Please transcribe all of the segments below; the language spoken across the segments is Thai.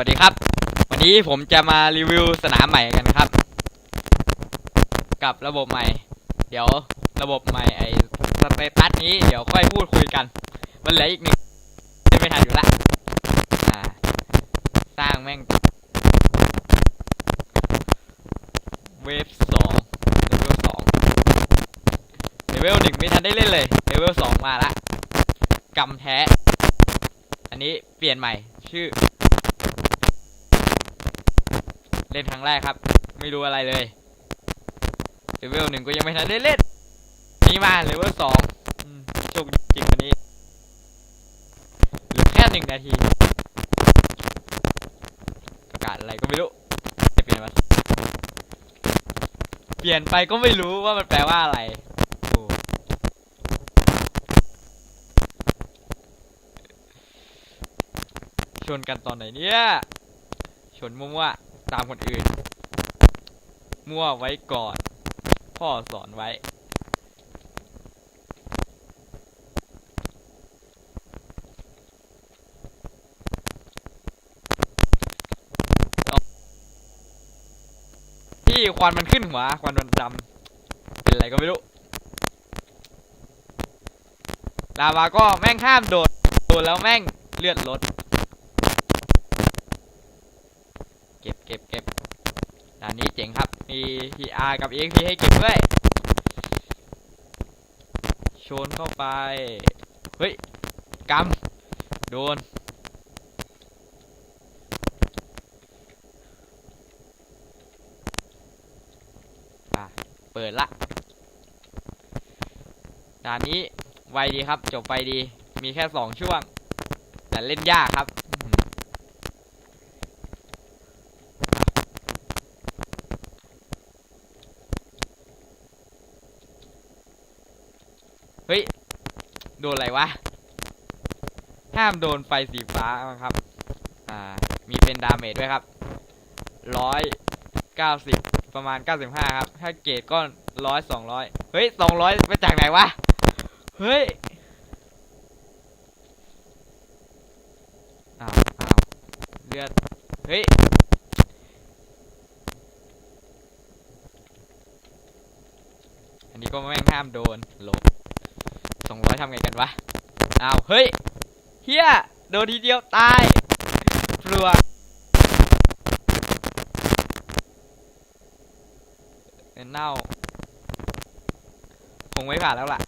วัสดีครับ วันนี้ผมจะมารีวิวสนามใหม่กันครับ กับระบบใหม่ เดี๋ยวระบบใหม่ไอ้สเตตัสนี้เดี๋ยวค่อยพูดคุยกัน มันเหลืออีกหนึ่งที่ไม่ทันอยู่ละสร้างแม่ง เวฟสองเลเวลสองเลเวลหนึ่งไม่ทันได้เล่นเลยเลเวลสองมาละกำแท้ อันนี้เปลี่ยนใหม่ชื่อ เล่นครั้งแรกครับ ไม่รู้อะไรเลยเลเวลหนึ่งก็ยังไม่ทันได้เล่นนี่มาเลเวลสองโชคดีจริงวันนี้เหลือแค่หนึ่งนาที ประกาศอะไรก็ไม่รู้จะเปลี่ยนมาเปลี่ยนไปก็ไม่รู้ว่ามันแปลว่าอะไรโอ้ชนกันตอนไหนเนี่ย ชนมั่วๆ ตามคนอื่น มั่วไว้ก่อน พ่อสอนไว้ที่ควันมันขึ้นหัวควันมันดำเป็นอะไรก็ไม่รู้ ลาวาก็แม่งห้ามโดด โดนแล้วแม่งเลือดลด เก็บเก็บเก็บด่านนี้เจ๋งครับ มี PR กับ EXP ให้เก็บด้วยชนเข้าไป เฮ้ยกำโดนอะ เปิดละ ด่านนี้ไวดีครับ จบไวดี มีแค่สองช่วง แต่เล่นยากครับอื้อหือ เฮ้ย โดนอะไรวะ ห้ามโดนไฟสีฟ้าครับ อ่า มีเป็นดาเมจด้วยครับ ร้อยเก้าสิบประมาณเก้าสิบห้าครับ ถ้าเกรดก็ร้อยสองร้อยเฮ้ยสองร้อยมาจากไหนวะ เฮ้ย อ้าวอ้าวเลือด เฮ้ยอันนี้ก็แม่งห้ามโดนหลบ สองร้อยทำไงกันวะ อ้าว เฮ้ย เฮียโดนทีเดียวตายปลัวเน่า คงไม่ผ่านแล้วล่ะ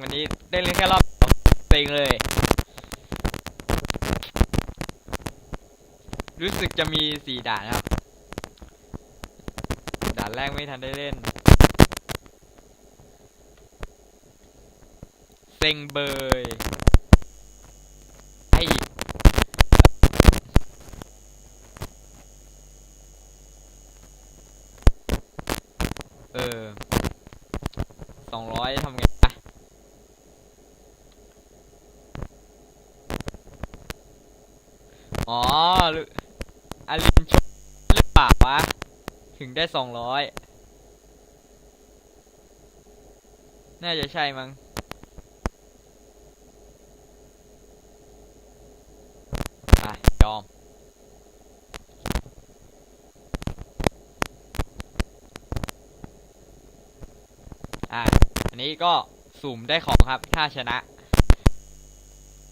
วันนี้ได้เล่นแค่รอบเต็งเลย รู้สึกจะมีสี่ด่านครับ ด่านแรกไม่ทันได้เล่น เซ็งเบยไอเออสองร้อยทำไงอะอ๋อหรืออารินชหรือเปล่าวะ ถึงได้สองร้อยน่าจะใช่มั้ง อะ ยอม อะอันนี้ก็สุ่มได้ของครับ ถ้าชนะ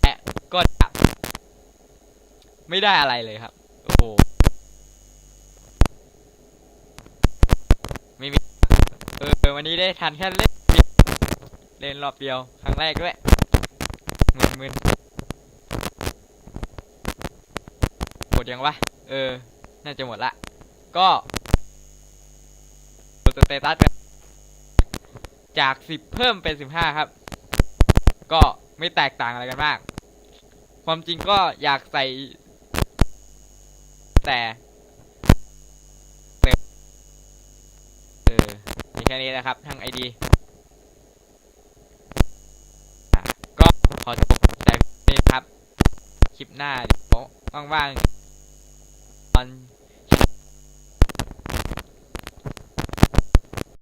และก็จะไม่ได้อะไรเลยครับ โอ้โห ไม่มี เออ วันนี้ได้ทันแค่เล่นเล่นรอบเดียว ครั้งแรกด้วยมึนมึนหมดยังวะ เออ น่าจะหมดละ ก็สเตตัสกัน จากสิบเพิ่มเป็นสิบห้าครับ ก็ไม่แตกต่างอะไรกันมาก ความจริงก็อยากใส่ แต่เออมีแค่นี้นะครับทั้งไอดีก็ขอจบแต่นี้ครับ คลิปหน้าเดี๋ยวว่างๆตอน